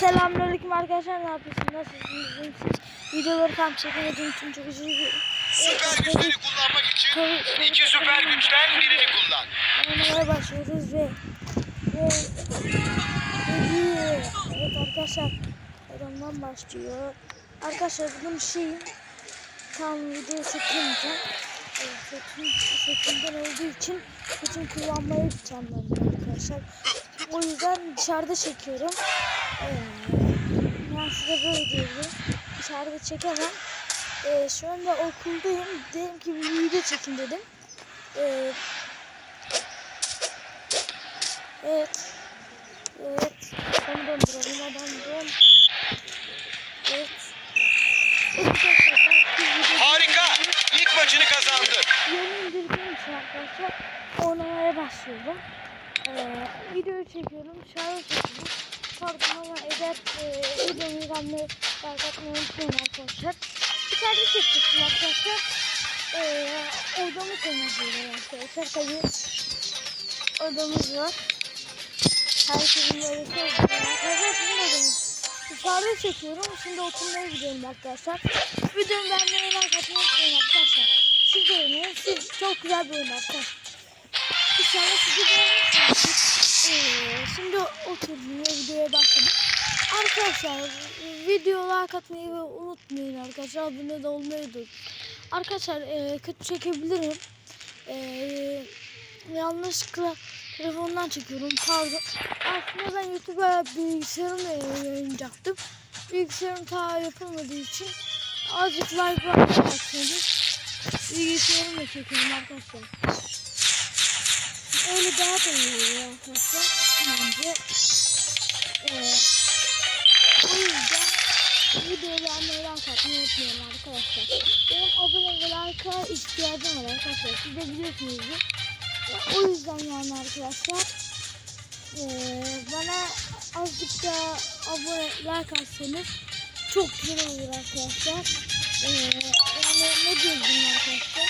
Selamünaleyküm arkadaşlar ne yapıyorsunuz? Nasılsınız? Misiniz? Videoları tam çekemediğim için çok özür dilerim. Süper güçleri kullanmak için Tabii, iki süper güçten birini kullan. Oynamaya başlıyoruz ve ve ve- evet arkadaşlar Eron'dan başlıyor. Arkadaşlar bugün şeyim tam video çekemeyeceğim. Seçim, seçimden olduğu için seçim ben de arkadaşlar. O yüzden dışarıda çekiyorum. Ee, ben size böyle diyorum. Dışarıda çekemem. Ee, şu anda okuldayım. Dedim ki bir video çekin dedim. Ee, evet. Evet. Onu döndürelim. Adam dön. Evet. Harika! İlk maçını kazandı. Yeni indirdiğim için arkadaşlar oynamaya başlıyorum. Ee, videoyu çekiyorum, şarj çekiyorum. Pardon ama eder e, videomu izlemeyi like unutmayın arkadaşlar. İçeride çekecektim arkadaşlar. Ee, odamı temizliyorum arkadaşlar. Tabii odamız var. Herkesin böyle sevdiği arkadaşlar. Şimdi odamız. Dışarıda çekiyorum. Şimdi oturmaya gidiyorum arkadaşlar. Videomu beğenmeyi like atmayı unutmayın arkadaşlar. Siz de oynayın. Siz çok güzel bir oyun arkadaşlar. İnşallah sizi şimdi oturdum ve videoya başladım. Arkadaşlar video like atmayı unutmayın arkadaşlar. Abone de olmayı da Arkadaşlar e, kötü çekebilirim. E, yanlışlıkla telefondan çekiyorum. Pardon. Aslında ben YouTube'a bilgisayarımla yayınlayacaktım. Bilgisayarım ta yapılmadığı için azıcık like bırakmayacaksınız. Bilgisayarımla çekiyorum arkadaşlar. Öyle daha da iyi oluyor arkadaşlar. Bence. Ee, o yüzden anlayı like atmayı unutmayın arkadaşlar. Benim abone ve like'a ihtiyacım var arkadaşlar. Siz de biliyorsunuzdur. O yüzden yani arkadaşlar. Ee, bana azıcık da abone like atsanız çok güzel olur arkadaşlar. Ee, yani ne diyebilirim arkadaşlar.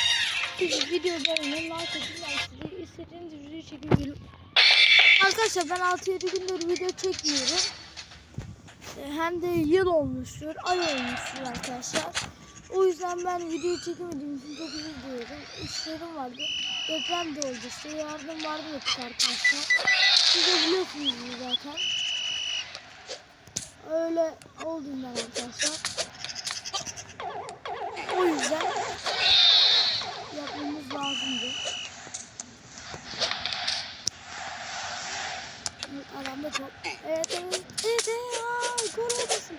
Siz video beğenin, like atın, size istediğiniz videoyu çekebilirim. Arkadaşlar ben 6-7 gündür video çekmiyorum. Ee, Hem de yıl olmuştur, ay olmuştur arkadaşlar. O yüzden ben video çekemediğim için çok özür diliyorum. İşlerim vardı. Deprem de oldu işte. Yardım vardı yok arkadaşlar. Siz de biliyorsunuz zaten. Öyle oldum ben arkadaşlar. O yüzden yapmamız lazımdı. Evet, Adamda çok. Evet evet. Evet evet. Ay, gol olmasın.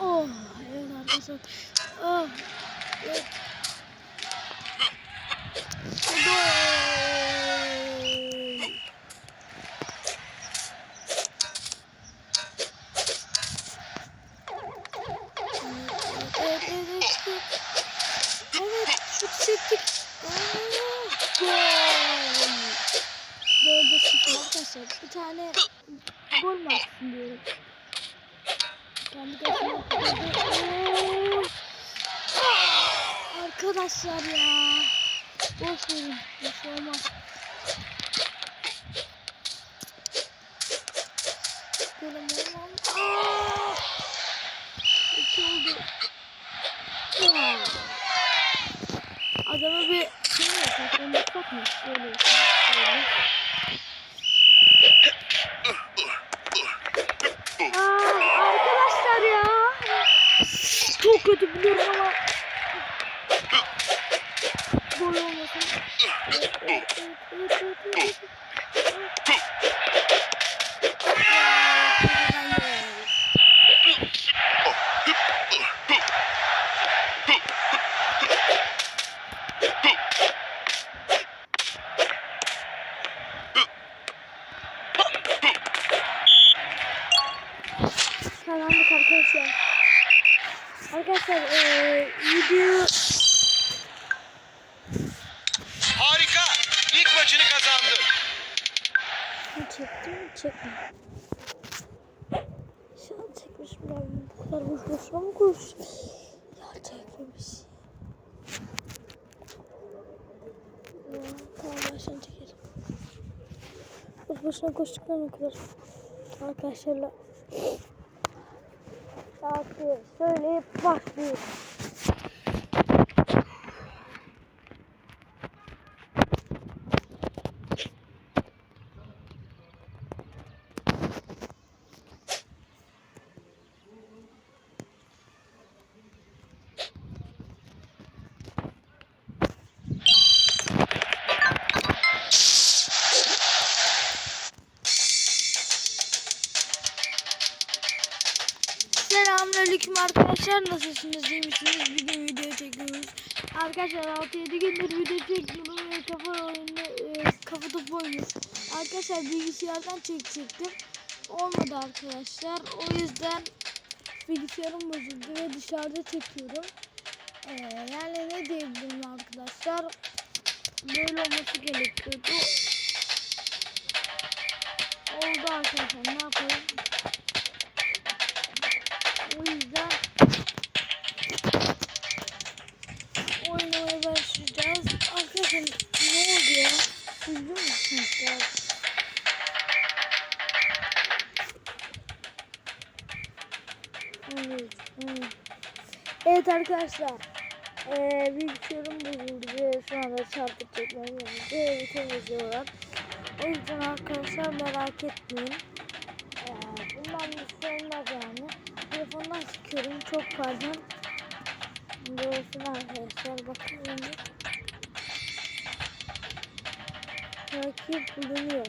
Oh evet arkadaşlar. Oh. Evet. Gol. Evet evet evet. Evet şut çektik. Aa, Gol. Dörde sıfır arkadaşlar. Bir tane gol mü atsın diyorum. Kendi kaçına Oo. Arkadaşlar ya. Boş verin. Bir şey olmaz. Golüm olmam. Aa! İki oldu. Adama bir şey mi yapmak? Onu sokmuş. Böyle. Böyle. Aa, arkadaşlar ya. Çok kötü biliyorum ama. Ben de- Kazandık arkadaşlar. Arkadaşlar eee video Harika! İlk maçını kazandı. çektim mi çekmedim. Şu an çekmişim ben bu kadar boş boşuna mı koş? Ya çekmemiş. Ya, tamam ben şimdi çekerim. Boş boşuna koştuklarına kadar arkadaşlarla saati söyleyip başlıyoruz. Selamünaleyküm arkadaşlar. Nasılsınız? İyi misiniz? Bugün video çekiyoruz. Arkadaşlar 6-7 gündür video çekiyorum ve kafa oyunu e, kafa topu oynuyorum arkadaşlar bilgisayardan çekecektim. Olmadı arkadaşlar. O yüzden bilgisayarım bozuldu ve dışarıda çekiyorum. E, yani ne diyebilirim arkadaşlar? Böyle olması gerekiyordu. Oldu arkadaşlar. Ne yapalım Evet arkadaşlar. Ee, bilgisayarım bozuldu ve şu anda çarpıp çekmem gerekiyor. Evi temizliyorlar. O yüzden arkadaşlar merak etmeyin. Ee, bundan bir şey olmaz yani. Telefondan çıkıyorum. Çok pardon. Görsün arkadaşlar. Bakın şimdi. Rakip bulunuyor.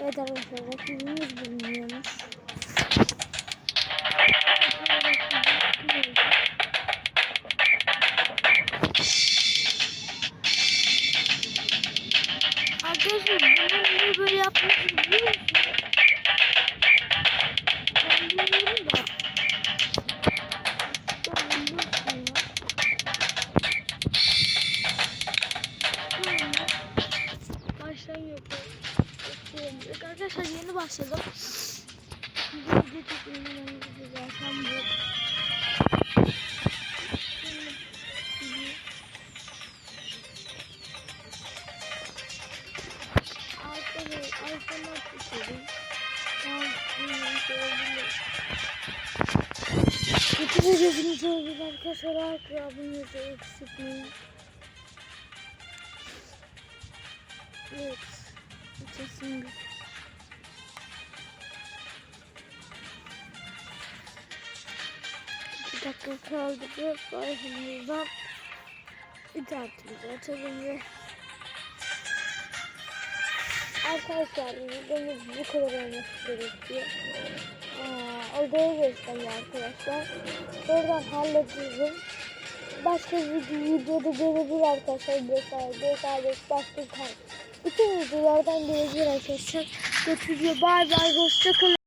Evet arkadaşlar rakibimiz bulunuyormuş. Arkadaşlar bunları niye böyle yapmışsınız biliyor musunuz? Ben bilmiyorum da. Ben biliyorsun ya. Baştan. Yapıyorum. Arkadaşlar yeni başladım. Video çekmeyi zaten bu. Arkadaşlar tutuyorum. Tamam, bilmiyorum, şey olabilir. Bütün gözünüz oldu arkadaşlar. Akrabınızı eksiltmeyin. Evet. Kesin İki dakika kaldı. Bir sayfamızdan internetimizi açalım ve Arkadaşlar videomuz bu kadar olması gerekiyor. Odaya geçtim arkadaşlar. Oradan hallediyorum. Başka bir videoda gelebilir arkadaşlar. 5 ay, 5 ay, 5 başka bir. Bütün videolardan gelebilir arkadaşlar. Götürüyor. Bay bay. Hoşçakalın.